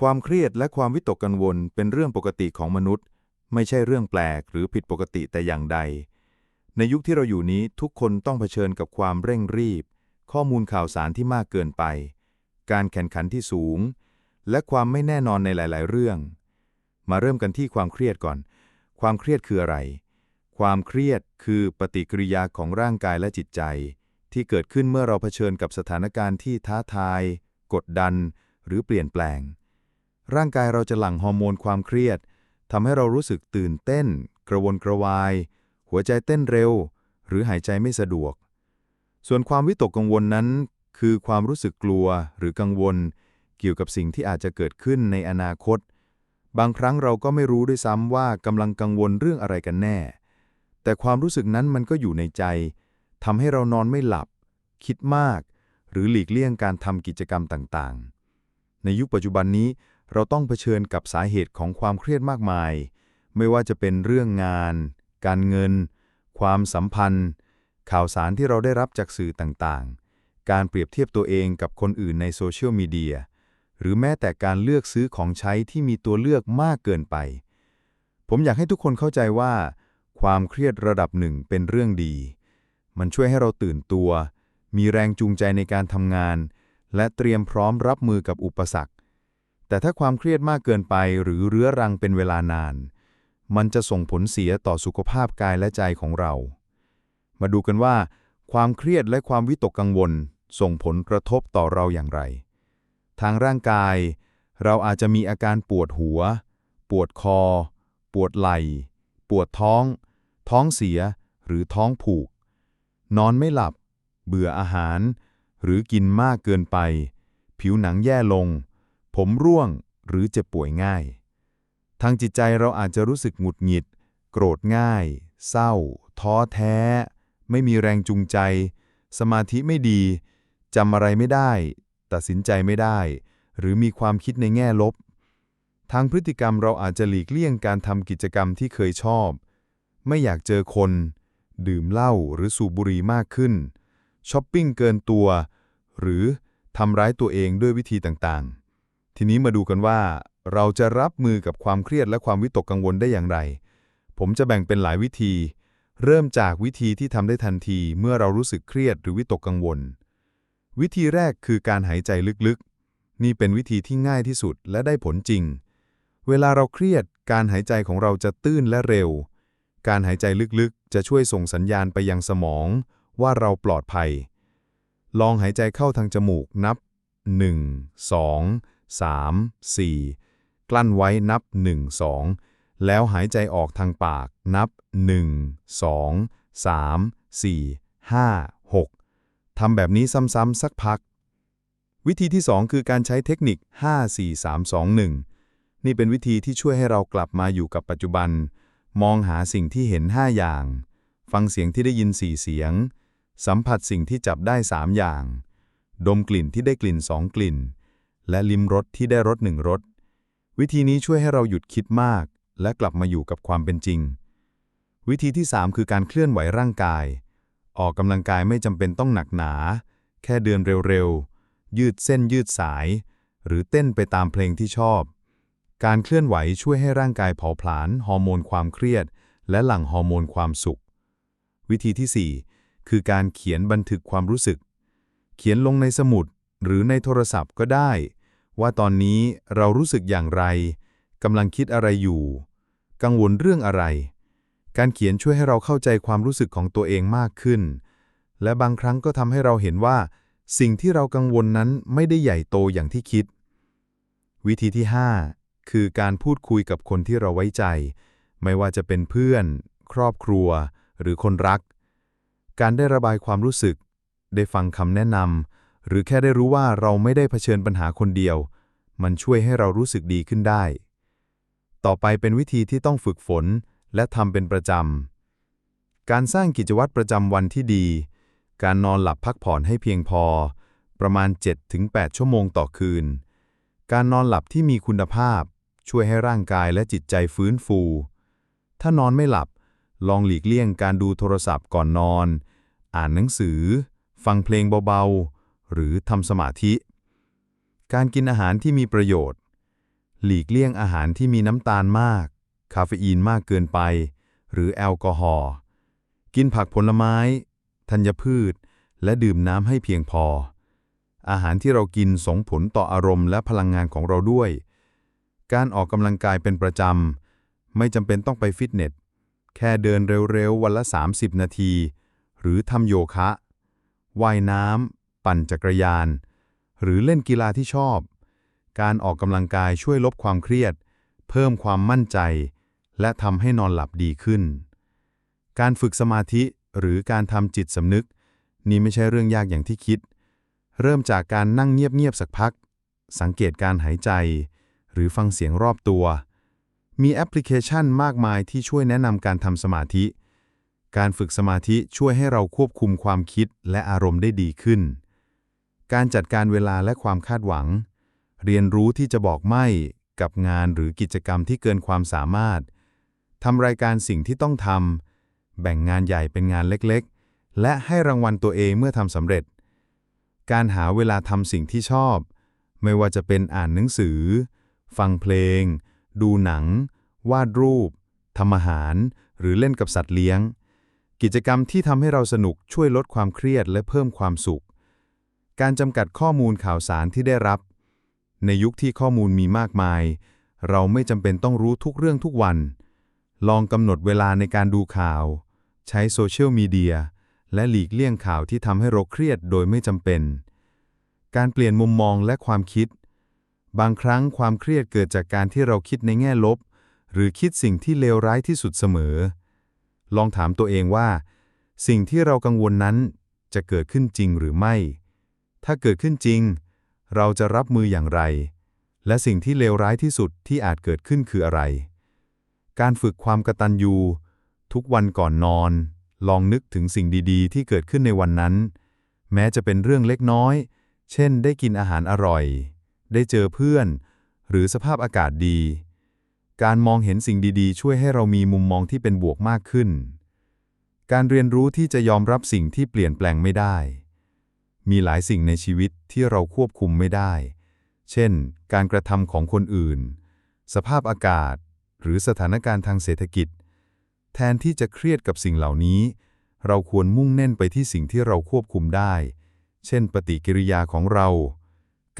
ความเครียดและความวิตกกังวลเป็นเรื่องปกติของมนุษย์ ไม่ใช่เรื่องแปลกหรือผิดปกติแต่อย่างใด ในยุคที่เราอยู่นี้ทุกคนต้องเผชิญกับความเร่งรีบ ข้อมูลข่าวสารที่มากเกินไป การแข่งขันที่สูง และความไม่แน่นอนในหลาย ๆ เรื่อง มาเริ่มกันที่ความเครียดก่อน ความเครียดคืออะไร ความเครียดคือปฏิกิริยาของร่างกายและจิตใจ ที่เกิดขึ้นเมื่อเราเผชิญกับสถานการณ์ที่ท้าทาย กดดัน หรือเปลี่ยนแปลง ร่างกายเราจะหลั่งฮอร์โมนความเครียดทำให้เรารู้สึกตื่นเต้น กระวนกระวาย หัวใจเต้นเร็ว หรือหายใจไม่สะดวก ส่วนความวิตกกังวลนั้น คือความรู้สึกกลัวหรือกังวล เกี่ยวกับสิ่งที่อาจจะเกิดขึ้นในอนาคต บางครั้งเราก็ไม่รู้ด้วยซ้ำว่ากำลังกังวลเรื่องอะไรกันแน่ แต่ความรู้สึกนั้นมันก็อยู่ในใจทำให้เรานอนไม่หลับ คิดมาก หรือหลีกเลี่ยงการทำกิจกรรมต่างๆ ในยุคปัจจุบันนี้ เราต้องเผชิญกับสาเหตุของความเครียดมากมาย ไม่ว่าจะเป็นเรื่องงาน การเงิน ความสัมพันธ์ ข่าวสารที่เราได้รับจากสื่อต่างๆ การเปรียบเทียบตัวเองกับคนอื่นในโซเชียลมีเดีย หรือแม้แต่การเลือกซื้อของใช้ที่มีตัวเลือกมากเกินไป ผมอยากให้ทุกคนเข้าใจว่า ความเครียดระดับหนึ่งเป็นเรื่องดี มันช่วยให้เราตื่นตัว มีแรงจูงใจในการทำงาน และเตรียมพร้อมรับมือกับอุปสรรค แต่ถ้าความเครียดมากเกินไปหรือเรื้อรังเป็นเวลานาน มันจะส่งผลเสียต่อสุขภาพกายและใจของเรา มาดูกันว่า ความเครียดและความวิตกกังวล ส่งผลกระทบต่อเราอย่างไร ทางร่างกาย เราอาจจะมีอาการปวดหัว ปวดคอ ปวดไหล่ ปวดท้อง ท้องเสีย หรือท้องผูก นอนไม่หลับ เบื่ออาหาร หรือกินมากเกินไป ผิวหนังแย่ลง ผมร่วงหรือเจ็บป่วยง่าย ทางจิตใจเราอาจจะรู้สึกหงุดหงิด โกรธง่าย เศร้า ท้อแท้ ไม่มีแรงจูงใจ สมาธิไม่ดีจำอะไรไม่ได้ ตัดสินใจไม่ได้ หรือมีความคิดในแง่ลบ ทางพฤติกรรมเราอาจจะหลีกเลี่ยงการทำกิจกรรมที่เคยชอบ ไม่อยากเจอคน ดื่มเหล้าหรือสูบบุหรี่มากขึ้นช้อปปิ้งเกินตัว หรือทำร้ายตัวเองด้วยวิธีต่างๆ ทีนี้มาดูกันว่า เราจะรับมือกับความเครียดและความวิตกกังวลได้อย่างไร ผมจะแบ่งเป็นหลายวิธี เริ่มจากวิธีที่ทำได้ทันที เมื่อเรารู้สึกเครียดหรือวิตกกังวล วิธีแรกคือการหายใจลึกๆ นี่เป็นวิธีที่ง่ายที่สุดและได้ผลจริง เวลาเราเครียด การหายใจของเราจะตื้นและเร็ว การหายใจลึกๆ จะช่วยส่งสัญญาณไปยังสมอง ว่าเราปลอดภัย ลองหายใจเข้าทางจมูกนับ 1 2 3 4 กลั้นไว้นับ 1 2 แล้วหายใจออกทางปากนับ 1 2 3 4 5 6 ทำแบบนี้ซ้ำๆสักพัก วิธีที่ 2 คือการใช้เทคนิค 5 4 3 2 1 นี่เป็นวิธีที่ช่วยให้เรากลับมาอยู่กับปัจจุบัน มองหาสิ่งที่เห็น 5 อย่าง ฟังเสียงที่ได้ยิน 4 เสียง สัมผัสสิ่งที่จับได้ 3 อย่าง ดมกลิ่นที่ได้กลิ่น 2 กลิ่น และลิ้มรสที่ได้รสหนึ่งรสวิธีนี้ช่วยให้เราหยุดคิดมาก และกลับมาอยู่กับความเป็นจริง วิธีที่ 3 คือการเคลื่อนไหวร่างกาย ออกกำลังกายไม่จำเป็นต้องหนักหนา แค่เดินเร็วๆ ยืดเส้นยืดสาย หรือเต้นไปตามเพลงที่ชอบ การเคลื่อนไหวช่วยให้ร่างกายเผาผลาญฮอร์โมนความเครียด และหลั่งฮอร์โมนความสุข วิธีที่ 4 คือการเขียนบันทึกความรู้สึก เขียนลงในสมุด หรือในโทรศัพท์ก็ได้ ว่าตอนนี้เรารู้สึกอย่างไรกำลังคิดอะไรอยู่ กังวลเรื่องอะไร การเขียนช่วยให้เราเข้าใจความรู้สึกของตัวเองมากขึ้น และบางครั้งก็ทำให้เราเห็นว่า สิ่งที่เรากังวลนั้นไม่ได้ใหญ่โตอย่างที่คิด วิธีที่ 5 คือการพูดคุยกับคนที่เราไว้ใจ ไม่ว่าจะเป็นเพื่อน ครอบครัว หรือคนรัก การได้ระบายความรู้สึก ได้ฟังคำแนะนำ หรือแค่ได้รู้ว่าเราไม่ได้เผชิญปัญหาคนเดียว มันช่วยให้เรารู้สึกดีขึ้นได้ ต่อไปเป็นวิธีที่ต้องฝึกฝนและทำเป็นประจำ การสร้างกิจวัตรประจำวันที่ดี การนอนหลับพักผ่อนให้เพียงพอ ประมาณ 7-8 ชั่วโมงต่อคืน การนอนหลับที่มีคุณภาพ ช่วยให้ร่างกายและจิตใจฟื้นฟู ถ้านอนไม่หลับ ลองหลีกเลี่ยงการดูโทรศัพท์ก่อนนอน อ่านหนังสือ ฟังเพลงเบาๆ หรือทำสมาธิ การกินอาหารที่มีประโยชน์ หลีกเลี่ยงอาหารที่มีน้ำตาลมาก คาเฟอีนมากเกินไป หรือแอลกอฮอล์ กินผักผลไม้ ธัญพืช และดื่มน้ำให้เพียงพอ อาหารที่เรากินส่งผลต่ออารมณ์และพลังงานของเราด้วย การออกกำลังกายเป็นประจำ ไม่จำเป็นต้องไปฟิตเนส แค่เดินเร็วๆ วันละ 30 นาที หรือทำโยคะ ว่ายน้ำ ปั่นจักรยาน หรือเล่นกีฬาที่ชอบ การออกกำลังกายช่วยลบความเครียด เพิ่มความมั่นใจ และทำให้นอนหลับดีขึ้น การฝึกสมาธิหรือการทำจิตสำนึก นี่ไม่ใช่เรื่องยากอย่างที่คิด เริ่มจากการนั่งเงียบๆสักพัก สังเกตการหายใจ หรือฟังเสียงรอบตัว มีแอปพลิเคชันมากมายที่ช่วยแนะนำการทำสมาธิการฝึกสมาธิช่วยให้เราควบคุมความคิดและอารมณ์ได้ดีขึ้น การจัดการเวลาและความคาดหวัง เรียนรู้ที่จะบอกไม่กับงานหรือกิจกรรมที่เกินความสามารถทำรายการสิ่งที่ต้องทำแบ่งงานใหญ่เป็นงานเล็กๆ และให้รางวัลตัวเองเมื่อทำสำเร็จ การหาเวลาทำสิ่งที่ชอบ ไม่ว่าจะเป็นอ่านหนังสือ ฟังเพลง ดูหนัง วาดรูปทำอาหาร หรือเล่นกับสัตว์เลี้ยง กิจกรรมที่ทำให้เราสนุกช่วยลดความเครียดและเพิ่มความสุข การจำกัดข้อมูลข่าวสารที่ได้รับ ในยุคที่ข้อมูลมีมากมาย เราไม่จำเป็นต้องรู้ทุกเรื่องทุกวัน ลองกำหนดเวลาในการดูข่าว ใช้โซเชียลมีเดียและหลีกเลี่ยงข่าวที่ทำให้เราเครียดโดยไม่จำเป็น การเปลี่ยนมุมมองและความคิด บางครั้งความเครียดเกิดจากการที่เราคิดในแง่ลบ หรือคิดสิ่งที่เลวร้ายที่สุดเสมอ ลองถามตัวเองว่า สิ่งที่เรากังวลนั้นจะเกิดขึ้นจริงหรือไม่ ถ้าเกิดขึ้นจริง เราจะรับมืออย่างไร และสิ่งที่เลวร้ายที่สุดที่อาจเกิดขึ้นคืออะไร การฝึกความกตัญญูทุกวันก่อนนอน ลองนึกถึงสิ่งดีๆ ที่เกิดขึ้นในวันนั้น แม้จะเป็นเรื่องเล็กน้อย เช่น ได้กินอาหารอร่อย ได้เจอเพื่อน หรือสภาพอากาศดี การมองเห็นสิ่งดีๆ ช่วยให้เรามีมุมมองที่เป็นบวกมากขึ้น การเรียนรู้ที่จะยอมรับสิ่งที่เปลี่ยนแปลงไม่ได้ มีหลายสิ่งในชีวิตที่เราควบคุมไม่ได้ เช่น การกระทำของคนอื่น สภาพอากาศ หรือสถานการณ์ทางเศรษฐกิจ แทนที่จะเครียดกับสิ่งเหล่านี้ เราควรมุ่งเน้นไปที่สิ่งที่เราควบคุมได้ เช่น ปฏิกิริยาของเรา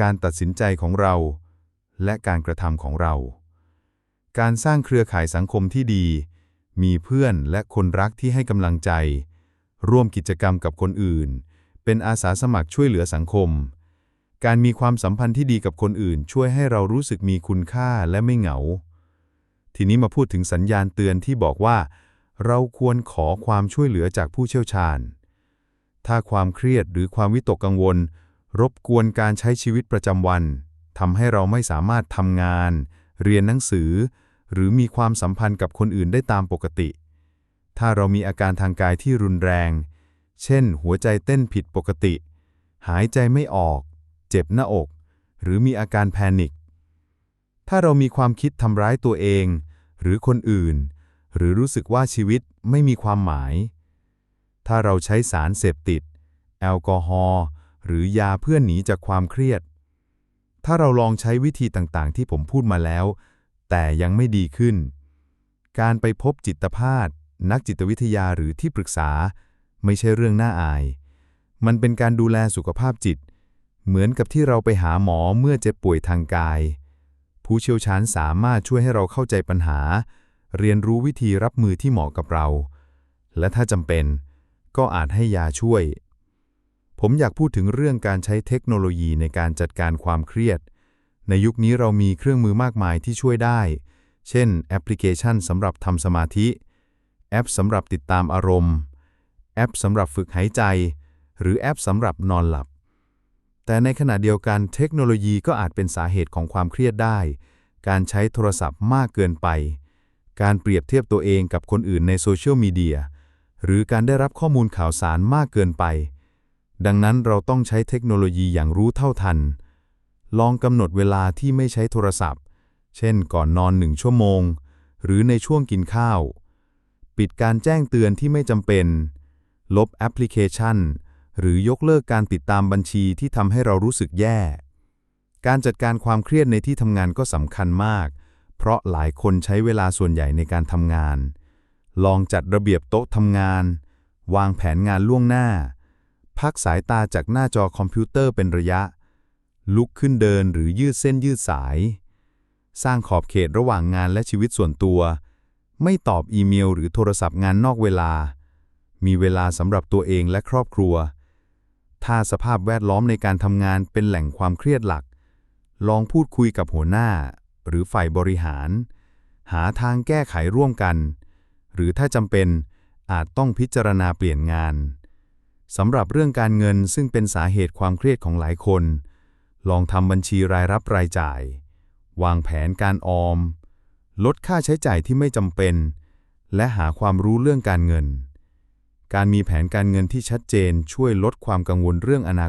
การตัดสินใจของเรา และการกระทำของเรา การสร้างเครือข่ายสังคมที่ดี มีเพื่อนและคนรักที่ให้กำลังใจ ร่วมกิจกรรมกับคนอื่น เป็นอาสาสมัครช่วยเหลือสังคม การมีความสัมพันธ์ที่ดีกับคนอื่น ช่วยให้เรารู้สึกมีคุณค่าและไม่เหงา ทีนี้มาพูดถึงสัญญาณเตือนที่บอกว่า เราควรขอความช่วยเหลือจากผู้เชี่ยวชาญ ถ้าความเครียดหรือความวิตกกังวล รบกวนการใช้ชีวิตประจำวันทำให้เราไม่สามารถทำงาน เรียนหนังสือ หรือมีความสัมพันธ์กับคนอื่นได้ตามปกติ ถ้าเรามีอาการทางกายที่รุนแรง เช่น หัวใจเต้นผิดปกติ หายใจไม่ออก เจ็บหน้าอก หรือมีอาการแพนิค ถ้าเรามีความคิดทำร้ายตัวเอง หรือคนอื่น หรือรู้สึกว่าชีวิตไม่มีความหมาย ถ้าเราใช้สารเสพติด แอลกอฮอล์หรือยาเพื่อหนีจากความเครียด ถ้าเราลองใช้วิธีต่างๆ ที่ผมพูดมาแล้ว แต่ยังไม่ดีขึ้น การไปพบจิตแพทย์นักจิตวิทยาหรือที่ปรึกษา ไม่ใช่เรื่องน่าอาย มันเป็นการดูแลสุขภาพจิต เหมือนกับที่เราไปหาหมอเมื่อเจ็บป่วยทางกาย ผู้เชี่ยวชาญสามารถช่วยให้เราเข้าใจปัญหา เรียนรู้วิธีรับมือที่เหมาะกับเรา และถ้าจำเป็น ก็อาจให้ยาช่วย ผมอยากพูดถึงเรื่องการใช้เทคโนโลยีในการจัดการความเครียด ในยุคนี้เรามีเครื่องมือมากมายที่ช่วยได้ เช่น แอปพลิเคชันสำหรับทำสมาธิ แอปสำหรับติดตามอารมณ์ แอปสำหรับฝึกหายใจ หรือแอปสำหรับนอนหลับ แต่ในขณะเดียวกันเทคโนโลยีก็อาจเป็นสาเหตุของความเครียดได้ การใช้โทรศัพท์มากเกินไป การเปรียบเทียบตัวเองกับคนอื่นในโซเชียลมีเดียหรือการได้รับข้อมูลข่าวสารมากเกินไป ดังนั้นเราต้องใช้เทคโนโลยีอย่างรู้เท่าทัน ลองกำหนดเวลาที่ไม่ใช้โทรศัพท์ เช่นก่อนนอนหนึ่งชั่วโมง หรือในช่วงกินข้าว ปิดการแจ้งเตือนที่ไม่จำเป็น ลบแอปพลิเคชัน หรือยกเลิกการติดตามบัญชีที่ทำให้เรารู้สึกแย่ การจัดการความเครียดในที่ทำงานก็สำคัญมาก เพราะหลายคนใช้เวลาส่วนใหญ่ในการทำงาน ลองจัดระเบียบโต๊ะทำงาน วางแผนงานล่วงหน้า พักสายตาจากหน้าจอคอมพิวเตอร์เป็นระยะ ลุกขึ้นเดินหรือยืดเส้นยืดสาย สร้างขอบเขตระหว่างงานและชีวิตส่วนตัว ไม่ตอบอีเมล หรือโทรศัพท์งานนอกเวลา มีเวลาสำหรับตัวเองและครอบครัว ถ้าสภาพแวดล้อมในการทำงานเป็นแหล่งความเครียดหลัก ลองพูดคุยกับหัวหน้า หรือฝ่ายบริหาร หาทางแก้ไขร่วมกัน หรือถ้าจำเป็นอาจต้องพิจารณาเปลี่ยนงานสำหรับเรื่องการเงินซึ่งเป็นสาเหตุความเครียดของหลายคน ลองทำบัญชีรายรับรายจ่าย วางแผนการออม ลดค่าใช้จ่ายที่ไม่จำเป็น และหาความรู้เรื่องการเงิน การมีแผนการเงินที่ชัดเจนช่วยลดความกังวลเรื่องอนาคต